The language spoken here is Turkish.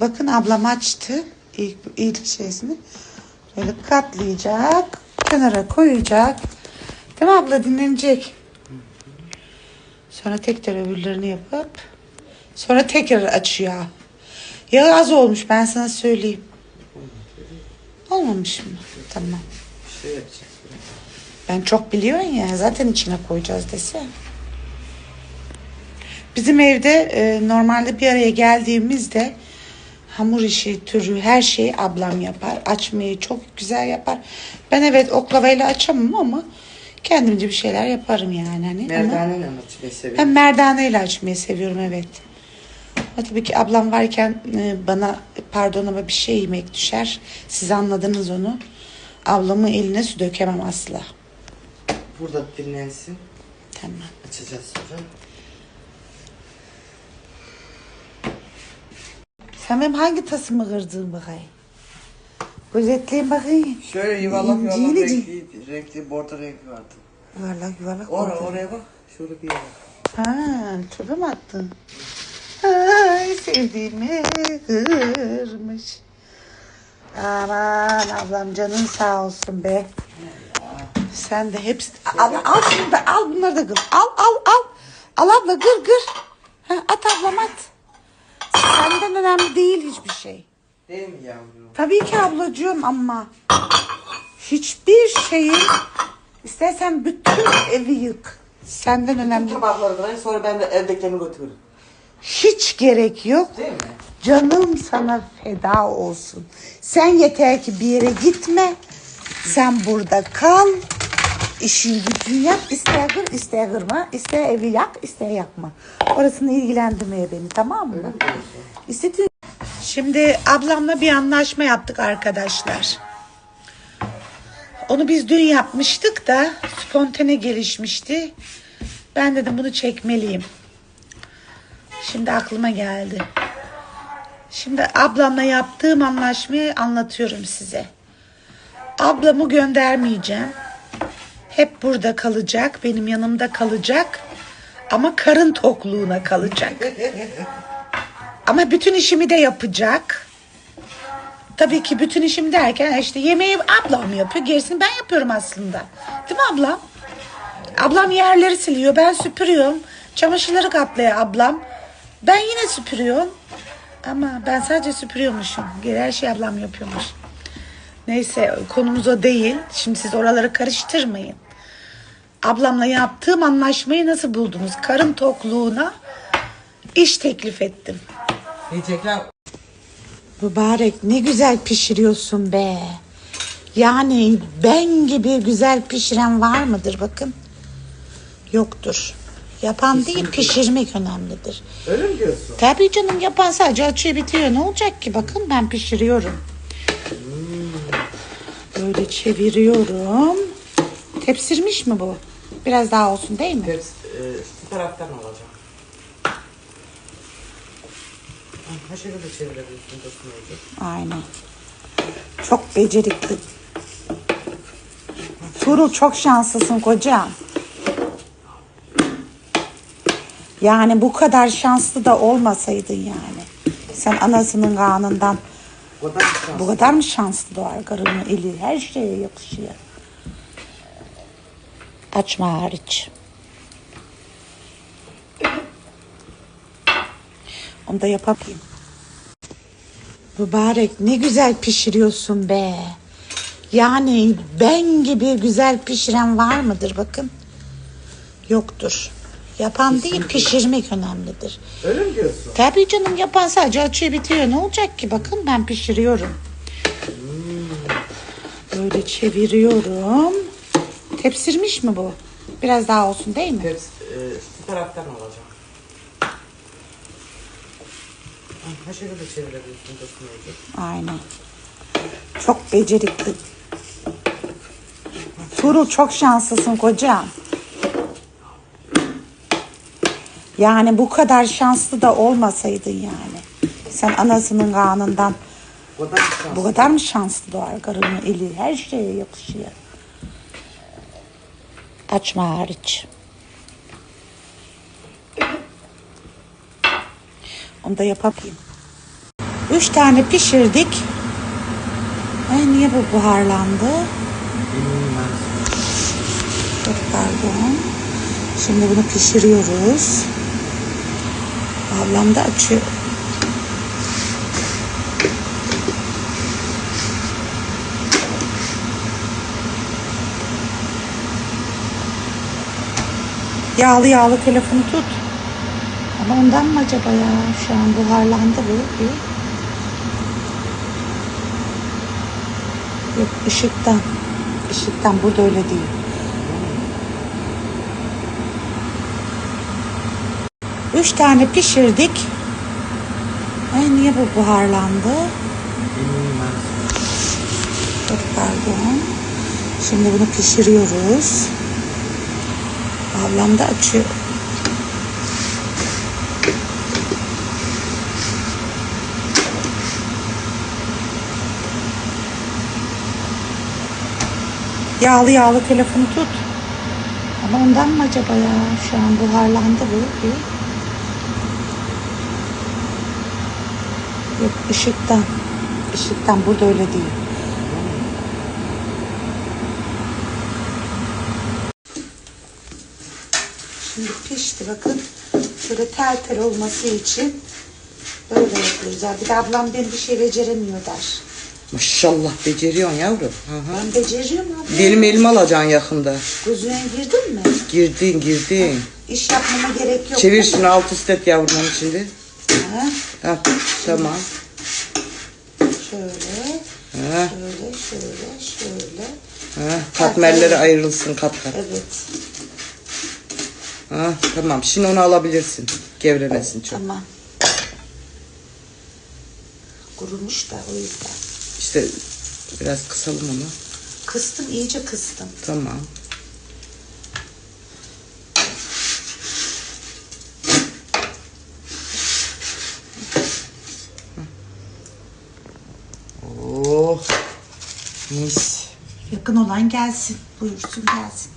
Bakın ablam açtı ilk, ilk şeysini. Böyle katlayacak. Kenara koyacak. Değil mi abla dinlenecek. Sonra tekrar öbürlerini yapıp sonra tekrar açıyor. Ya az olmuş ben sana söyleyeyim. Olmamış mı? Tamam. Ben çok biliyorsun ya zaten içine koyacağız dese. Bizim evde e, normalde bir araya geldiğimizde hamur işi türü her şeyi ablam yapar. Açmayı çok güzel yapar. Ben evet oklavayla açamam ama kendimce bir şeyler yaparım yani. Hani. Ama Merdaneyle mi açmayı ben seviyorum? merdaneyle açmayı seviyorum evet. Ama tabii ki ablam varken e, bana pardon ama bir şey yemek düşer. Siz anladınız onu. Ablamın eline su dökemem asla. Burada dinlensin. Tamam. Açacağız sonra. Benim hangi tasımı kırdın bakayım? Gözetleyin bakayım. Şöyle yuvarlak yuvarlak İncili renkli, renkli bordo rengi vardı. Yuvarlak yuvarlak. Oraya, oldu. oraya bak. Şöyle bir yere. Ha, çöpe mi attın? Ay sevdiğimi kırmış. Aman ablam canın sağ olsun be. Sen de hepsi... Al, al şunu da al bunları da kır. Al al al. Al abla kır kır. Ha, at ablam at. Senden önemli değil hiçbir şey. Değil mi yavrum? Tabii ki ablacığım ama hiçbir şeyin istersen bütün evi yık. Senden önemli. Tabakları bırakın sonra ben de evdekilerini götürürüm. Hiç gerek yok. Değil mi? Canım sana feda olsun. Sen yeter ki bir yere gitme. Sen burada kal. İşin gücün yap. İster kır, ister kırma. ister evi yak, ister yakma. Orasını ilgilendirmeye beni tamam mı? İstediğin... Şimdi ablamla bir anlaşma yaptık arkadaşlar. Onu biz dün yapmıştık da spontane gelişmişti. Ben dedim bunu çekmeliyim. Şimdi aklıma geldi. Şimdi ablamla yaptığım anlaşmayı anlatıyorum size. Ablamı göndermeyeceğim. Hep burada kalacak, benim yanımda kalacak. Ama karın tokluğuna kalacak. Ama bütün işimi de yapacak. Tabii ki bütün işim derken işte yemeği ablam yapıyor. Gerisini ben yapıyorum aslında. Değil mi ablam? Ablam yerleri siliyor. Ben süpürüyorum. Çamaşırları katlıyor ablam. Ben yine süpürüyorum. Ama ben sadece süpürüyormuşum. Geri her şey ablam yapıyormuş. Neyse konumuz o değil. Şimdi siz oraları karıştırmayın. Ablamla yaptığım anlaşmayı nasıl buldunuz? Karın tokluğuna iş teklif ettim. Yiyecekler Mübarek ne güzel pişiriyorsun be. Yani ben gibi güzel pişiren var mıdır bakın. Yoktur. Yapan değil pişirmek önemlidir. Öyle mi diyorsun? Tabii canım yapan sadece açıyor bitiyor. Ne olacak ki? Bakın ben pişiriyorum. Böyle çeviriyorum. Tepsirmiş mi bu? Biraz daha olsun değil mi? Ters, e, taraftan alacağım. Ha şöyle de çevirebilirsin dokunmayacak. Aynen. Çok becerikli. Tuğrul çok şanslısın kocam. Yani bu kadar şanslı da olmasaydın yani. Sen anasının kanından bu kadar mı şanslı doğar karının eli her şeye yakışıyor. Açma hariç. Onu da yapayım. Mübarek ne güzel pişiriyorsun be. Yani ben gibi güzel pişiren var mıdır bakın. Yoktur. Yapan değil pişirmek önemlidir. Öyle mi diyorsun? Tabii canım yapan sadece açıyor bitiyor. Ne olacak ki? Bakın ben pişiriyorum. Böyle çeviriyorum. Tepsirmiş mi bu? Biraz daha olsun değil mi? Ters, e, bu taraftan alacağım. Ha şöyle de çevirebilirsin dokunmayacak. Aynen. Çok becerikli. Tuğrul çok şanslısın kocam. Yani bu kadar şanslı da olmasaydın yani. Sen anasının kanından bu kadar mı şanslı doğar karının eli her şeye yakışıyor. Açma hariç. Onu da yapayım. Üç tane pişirdik. Ay niye bu buharlandı? Çok pardon. Şimdi bunu pişiriyoruz. Ablam da açıyor. Yağlı yağlı telefonu tut. Ama ondan mı acaba ya? Şu an buharlandı bu. Bir. Yok ışıktan. Işıktan burada öyle değil. Üç tane pişirdik. Ay niye bu buharlandı? Çok pardon. Şimdi bunu pişiriyoruz. Ablam da. Yağlı yağlı telefonu tut. Ama ondan mı acaba ya? Şu an buharlandı bu. Yok ışıktan. Işıktan burada öyle değil. Şimdi bakın. Şöyle tel tel olması için böyle yapıyoruz. Ya bir de ablam benim bir şey beceremiyor der. Maşallah beceriyorsun yavrum. Hı hı. Ben beceriyorum abla. Benim elimi alacaksın yakında. Gözüne girdin mi? Girdin girdin. İş yapmama gerek yok. Çevir şunu alt üst et yavrum onun şimdi. Ha, Ha, tamam. Şöyle, Ha, şöyle, şöyle, şöyle. ha. Katmerleri ayrılsın kat kat. Evet. Ha, tamam. Şimdi onu alabilirsin. Gevremesin çok. Tamam. Kurumuş da o yüzden. İşte biraz kısalım onu. Kıstım, iyice kıstım. Tamam. Oh. Mis. Yakın olan gelsin. Buyursun gelsin.